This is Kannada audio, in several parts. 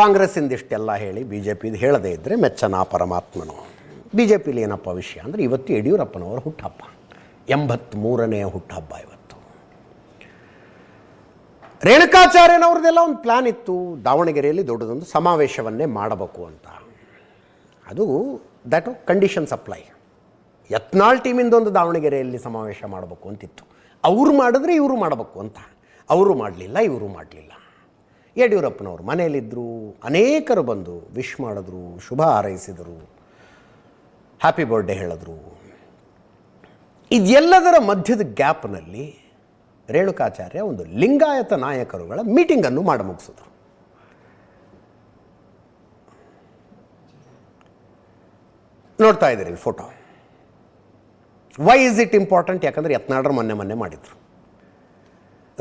ಕಾಂಗ್ರೆಸ್ಸಿಂದ ಇಷ್ಟೆಲ್ಲ ಹೇಳಿ ಬಿ ಜೆ ಪಿದು ಹೇಳದೇ ಇದ್ದರೆ ಮೆಚ್ಚನ ಪರಮಾತ್ಮನು. ಬಿ ಜೆ ಪಿಲಿ ಏನಪ್ಪ ವಿಷಯ ಅಂದರೆ ಇವತ್ತು ಯಡಿಯೂರಪ್ಪನವರ ಹುಟ್ಟಹಬ್ಬ. ಎಂಬತ್ತ್ಮೂರನೆಯ ಹುಟ್ಟಹಬ್ಬ ಇವತ್ತು. ರೇಣುಕಾಚಾರ್ಯನವ್ರದ್ದೆಲ್ಲ ಒಂದು ಪ್ಲ್ಯಾನ್ ಇತ್ತು. ದಾವಣಗೆರೆಯಲ್ಲಿ ದೊಡ್ಡದೊಂದು ಸಮಾವೇಶವನ್ನೇ ಮಾಡಬೇಕು ಅಂತ. ಅದು ದ್ಯಾಟ್ ಕಂಡೀಷನ್ ಸಪ್ಲೈ ಯತ್ನಾಳ್ ಟೀಮಿಂದ ಒಂದು ದಾವಣಗೆರೆಯಲ್ಲಿ ಸಮಾವೇಶ ಮಾಡಬೇಕು ಅಂತಿತ್ತು. ಅವರು ಮಾಡಿದ್ರೆ ಇವರು ಮಾಡಬೇಕು ಅಂತ. ಅವರು ಮಾಡಲಿಲ್ಲ, ಇವರು ಮಾಡಲಿಲ್ಲ. ಯಡಿಯೂರಪ್ಪನವರು ಮನೆಯಲ್ಲಿದ್ದರು, ಅನೇಕರು ಬಂದು ವಿಶ್ ಮಾಡಿದ್ರು, ಶುಭ ಹಾರೈಸಿದರು ಹ್ಯಾಪಿ ಬರ್ಡೇ ಹೇಳಿದ್ರು. ಇದೆಲ್ಲದರ ಮಧ್ಯದ ಗ್ಯಾಪ್ನಲ್ಲಿ ರೇಣುಕಾಚಾರ್ಯ ಒಂದು ಲಿಂಗಾಯತ ನಾಯಕರುಗಳ ಮೀಟಿಂಗನ್ನು ಮಾಡಿ ಮುಗಿಸಿದ್ರು. ನೋಡ್ತಾ ಇದ್ದೀರಿ photo why is it important ಯಾಕಂದರೆ ಯತ್ನಾಡ್ರು ಮೊನ್ನೆ ಮೊನ್ನೆ ಮಾಡಿದರು.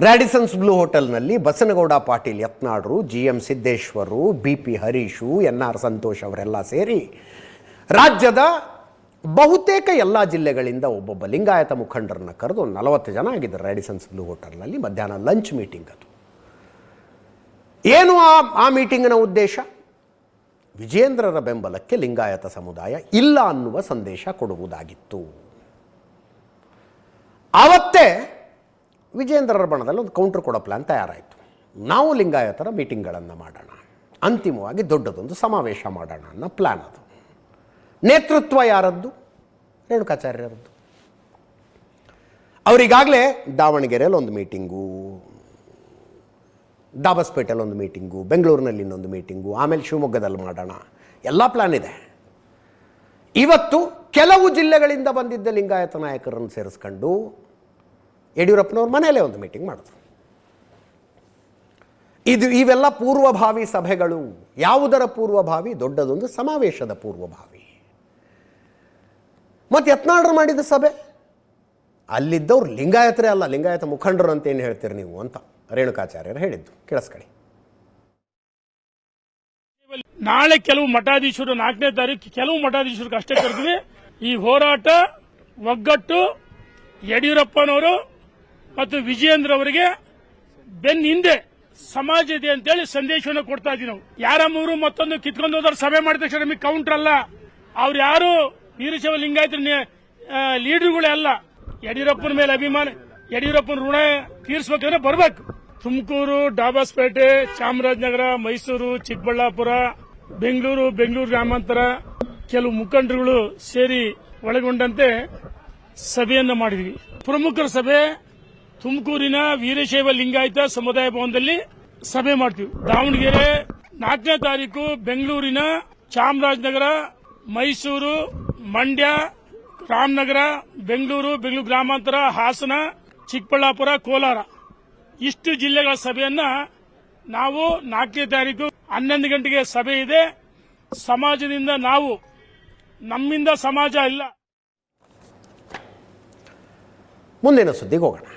ರ್ಯಾಡಿಸನ್ಸ್ ಬ್ಲೂ ಹೋಟೆಲ್ನಲ್ಲಿ Basanagouda Patil ಯತ್ನಾಡ್ರು G M Siddeshwar B P Harish N R Santhosh ಅವರೆಲ್ಲ ಸೇರಿ ರಾಜ್ಯದ ಬಹುತೇಕ ಎಲ್ಲ ಜಿಲ್ಲೆಗಳಿಂದ ಒಬ್ಬೊಬ್ಬ ಲಿಂಗಾಯತ ಮುಖಂಡರನ್ನ ಕರೆದು ಒಂದು ನಲವತ್ತು ಜನ ಆಗಿದ್ದಾರೆ ರ್ಯಾಡಿಸನ್ಸ್ ಬ್ಲೂ ಹೋಟೆಲ್ನಲ್ಲಿ ಮಧ್ಯಾಹ್ನ ಲಂಚ್ ಮೀಟಿಂಗ್ ಅದು. ಏನು ಆ ಆ ಮೀಟಿಂಗಿನ ಉದ್ದೇಶ? ವಿಜೇಂದ್ರರ ಬೆಂಬಲಕ್ಕೆ ಲಿಂಗಾಯತ ಸಮುದಾಯ ಇಲ್ಲ ಅನ್ನುವ ಸಂದೇಶ ಕೊಡುವುದಾಗಿತ್ತು. ಆವತ್ತೇ ವಿಜೇಂದ್ರರ ಬಣದಲ್ಲಿ ಒಂದು ಕೌಂಟರ್ ಕೊಡೋ ಪ್ಲಾನ್ ತಯಾರಾಯಿತು. ನಾವು ಲಿಂಗಾಯತರ ಮೀಟಿಂಗ್ಗಳನ್ನು ಮಾಡೋಣ. ಅಂತಿಮವಾಗಿ ದೊಡ್ಡದೊಂದು ಸಮಾವೇಶ ಮಾಡೋಣ ಅನ್ನೋ ಪ್ಲ್ಯಾನ್ ಅದು. ನೇತೃತ್ವ ಯಾರದ್ದು? ರೇಣುಕಾಚಾರ್ಯರದ್ದು. ಅವರಿಗಾಗಲೇ ದಾವಣಗೆರೆಯಲ್ಲಿ ಒಂದು ಮೀಟಿಂಗು ದಾಬಸ್ಪೇಟೆಯಲ್ಲಿ ಒಂದು ಮೀಟಿಂಗು ಬೆಂಗಳೂರಿನಲ್ಲಿ ಇನ್ನೊಂದು ಮೀಟಿಂಗು ಆಮೇಲೆ ಶಿವಮೊಗ್ಗದಲ್ಲಿ ಮಾಡೋಣ. ಎಲ್ಲ ಪ್ಲ್ಯಾನ್ ಇದೆ. ಇವತ್ತು ಕೆಲವು ಜಿಲ್ಲೆಗಳಿಂದ ಬಂದಿದ್ದ ಲಿಂಗಾಯತ ನಾಯಕರನ್ನು ಸೇರಿಸ್ಕೊಂಡು ಯಡಿಯೂರಪ್ಪನವ್ರ ಮನೆಯಲ್ಲೇ ಒಂದು ಮೀಟಿಂಗ್ ಮಾಡಿದ್ರು. ಇದು ಇವೆಲ್ಲ ಪೂರ್ವಭಾವಿ ಸಭೆಗಳು. ಯಾವುದರ ಪೂರ್ವಭಾವಿ? ದೊಡ್ಡದೊಂದು ಸಮಾವೇಶದ ಪೂರ್ವಭಾವಿ. ಮತ್ತು ಯತ್ನಾಳ್ರು ಮಾಡಿದ ಸಭೆ? ಅಲ್ಲಿದ್ದವ್ರು ಲಿಂಗಾಯತರೇ ಅಲ್ಲ, ಲಿಂಗಾಯತ ಮುಖಂಡರು ಅಂತ ಏನು ಹೇಳ್ತೀರಿ ನೀವು ಅಂತ ರೇಣುಕಾಚಾರ್ಯರು ಹೇಳಿದ್ದು. ಕೇಳಿಸ್ಕೊಳ್ಳಿ. ನಾಳೆ ಕೆಲವು ಮಠಾಧೀಶರು ನಾಲ್ಕನೇ ತಾರೀಕು ಕೆಲವು ಮಠಾಧೀಶರಿಗೆ ಅಷ್ಟೇ ಕರೆದ್ವಿ. ಈ ಹೋರಾಟ ಒಗ್ಗಟ್ಟು ಯಡಿಯೂರಪ್ಪನವರು ಮತ್ತು ವಿಜಯೇಂದ್ರ ಅವರಿಗೆ ಬೆನ್ ಹಿಂದೆ ಸಮಾಜ ಇದೆ ಅಂತೇಳಿ ಸಂದೇಶವನ್ನು ಕೊಡ್ತಾ ಇದೀವಿ ನಾವು. ಯಾರಮ್ಮವರು ಮತ್ತೊಂದು ಕಿತ್ಕೊಂಡು ಹೋದವ್ರು ಸಭೆ ಮಾಡಿದ ತಕ್ಷಣ ನಮಗೆ ಕೌಂಟರ್ ಅಲ್ಲ. ಅವ್ರು ಯಾರು? ವೀರಶೈವ ಲಿಂಗಾಯತ ಲೀಡರ್ಗಳೇ ಅಲ್ಲ. ಯಡಿಯೂರಪ್ಪನ ಮೇಲೆ ಅಭಿಮಾನ, ಯಡಿಯೂರಪ್ಪನ ಋಣ ತೀರಿಸಬೇಕಂದ್ರೆ ಬರಬೇಕು. ತುಮಕೂರು, ಡಾಬಾಸ್ಪೇಟೆ, ಚಾಮರಾಜನಗರ, ಮೈಸೂರು, ಚಿಕ್ಕಬಳ್ಳಾಪುರ, ಬೆಂಗಳೂರು ಬೆಂಗಳೂರು ಗ್ರಾಮಾಂತರ ಕೆಲವು ಮುಖಂಡರುಗಳು ಸೇರಿ ಒಳಗೊಂಡಂತೆ ಸಭೆಯನ್ನು ಮಾಡಿದ್ವಿ. ಪ್ರಮುಖರ ಸಭೆ ತುಮಕೂರಿನ ವೀರಶೈವ ಲಿಂಗಾಯತ ಸಮುದಾಯ ಭವನದಲ್ಲಿ ಸಭೆ ಮಾಡ್ತೀವಿ. ದಾವಣಗೆರೆ ನಾಲ್ಕನೇ ತಾರೀಕು ಬೆಂಗಳೂರಿನ ಚಾಮರಾಜನಗರ, ಮೈಸೂರು, ಮಂಡ್ಯ, ರಾಮನಗರ, ಬೆಂಗಳೂರು ಬೆಂಗಳೂರು ಗ್ರಾಮಾಂತರ, ಹಾಸನ, ಚಿಕ್ಕಬಳ್ಳಾಪುರ, ಕೋಲಾರ. ಇಷ್ಟು ಜಿಲ್ಲೆಗಳ ಸಭೆಯನ್ನ ನಾವು ನಾಲ್ಕನೇ ತಾರೀಕು ಹನ್ನೊಂದು ಗಂಟೆಗೆ ಸಭೆ ಇದೆ. ಸಮಾಜದಿಂದ ನಾವು, ನಮ್ಮಿಂದ ಸಮಾಜ ಇಲ್ಲ. ಮುಂದಿನ ಸುದ್ದಿಗೆ ಹೋಗೋಣ.